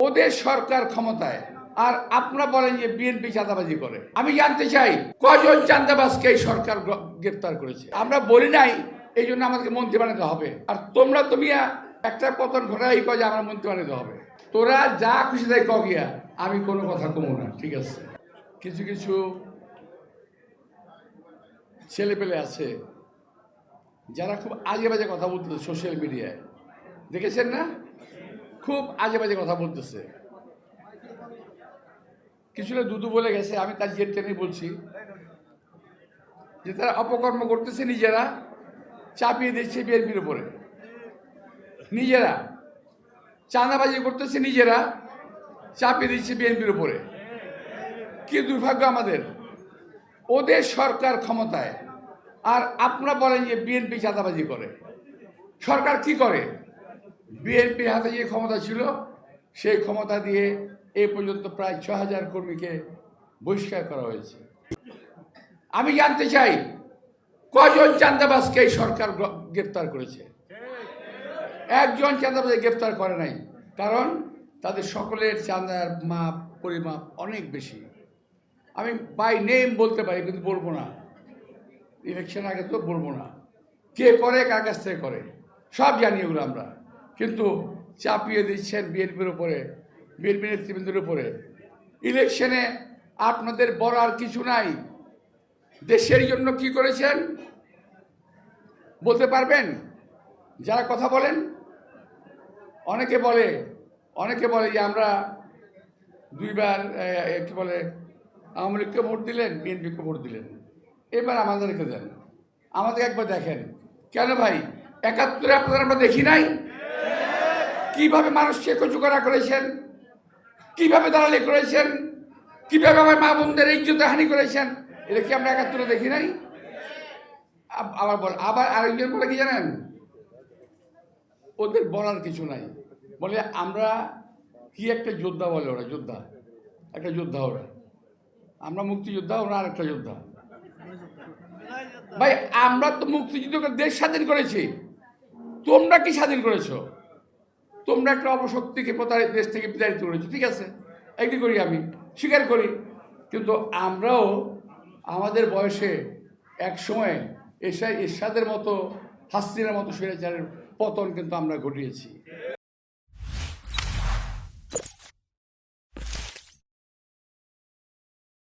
ওদের সরকার ক্ষমতায়। আর আপনারা বলেন যে বিএনপি চাঁদাবাজি করে। আমি জানতে চাই কজন চাঁদাবাজকে এই সরকার গ্র- গ্রেপ্তার করেছে? আমরা বলি নাই, এই জন্য আমাদেরকে মন্ত্রী বানাতে হবে। আর তোমরা তুমি একটা পতন ঘটাই কয় যে আমরা মন্ত্রী বানাতে হবে। তোরা যা খুশি তাই কগিয়া আমি কোনো কথা কমো না, ঠিক আছে? কিছু কিছু ছেলে পেলে আছে, যারা খুব আজে বাজে কথা বলতেছে সোশ্যাল মিডিয়ায় দেখেছেন না? খুব আজে বাজে কথা বলতেছে। কিছুটা দুদু বলে গেছে, আমি তার জের টেনে বলছি যে তারা অপকর্ম করতেছে নিজেরা, চাপিয়ে দিচ্ছে বিএনপির উপরে। নিজেরা, চাঁদাবাজি করতেছে নিজেরা, চাপিয়ে দিচ্ছে বিএনপির উপরে। কি দুর্ভাগ্য আমাদের। ওদের সরকার ক্ষমতায়, আর আপনারা বলেন যে বিএনপি চাঁদাবাজি করে। সরকার কি করে? বিএনপির হাতে যে ক্ষমতা ছিল, সেই ক্ষমতা দিয়ে এ পর্যন্ত প্রায় ছ হাজার কর্মীকে বহিষ্কার করা হয়েছে। আমি জানতে চাই, কজন চাঁদাবাজকে এই সরকার গ্র- গ্রেপ্তার করেছে? একজন চাঁদাবাজ গ্রেপ্তার করে নাই, কারণ তাদের সকলের চাঁদার মাপ, পরিমাপ অনেক বেশি। আমি বাই নেম বলতে পারি, কিন্তু বলব না। ইলেকশন আগে তো বলব না। কে করে, কার কাছ থেকে করে, সব জানি ওগুলো আমরা। কিন্তু চাপিয়ে দিচ্ছেন বিএনপির উপরে, বিএনপি নেতৃবৃন্দের উপরে। ইলেকশনে আপনাদের বলার কিছু নাই। দেশের জন্য কি করেছেন? বলতে পারবেন? যারা কথা বলেন, অনেকে বলে অনেকে বলে যে আমরা দুইবার কি বলে, আওয়ামী লীগকে ভোট দিলেন, বিএনপিকে ভোট দিলেন। এবার আমাদেরকে দেন। আমাদের একবার দেখেন। কেন ভাই? একাত্তরে আপনাদের আমরা দেখি নাই? কীভাবে মানুষকে কচুকারা করেছেন? কীভাবে দালালি করেছেন? কীভাবে আমার মা বোনদের ইজ্জতে হানি করেছেন? এটা কি আমরা একাত্তরে দেখি নাই? আবার বল, আবার আরেকজন বলে কি জানেন? ওদের বলার কিছু নাই। বলে আমরা কি একটা যোদ্ধা বলে ওরা, যোদ্ধা? একটা যোদ্ধা ওরা। আমরা মুক্তিযোদ্ধা, ওরা আরেকটা যোদ্ধা। ভাই, আমরা তো মুক্তিযুদ্ধকে দেশ স্বাধীন করেছি। তোমরা কি স্বাধীন করেছ? তোমরা একটা অপশক্তিকে প্রতারিত, দেশ থেকে বিতাড়িত করেছ, ঠিক আছে? একটি করি আমি, স্বীকার করি। কিন্তু আমরাও আমাদের বয়সে এক সময় এরশাদের মতো, হাসিনের মতো স্বৈরাচারের পতন কিন্তু আমরা ঘটিয়েছি।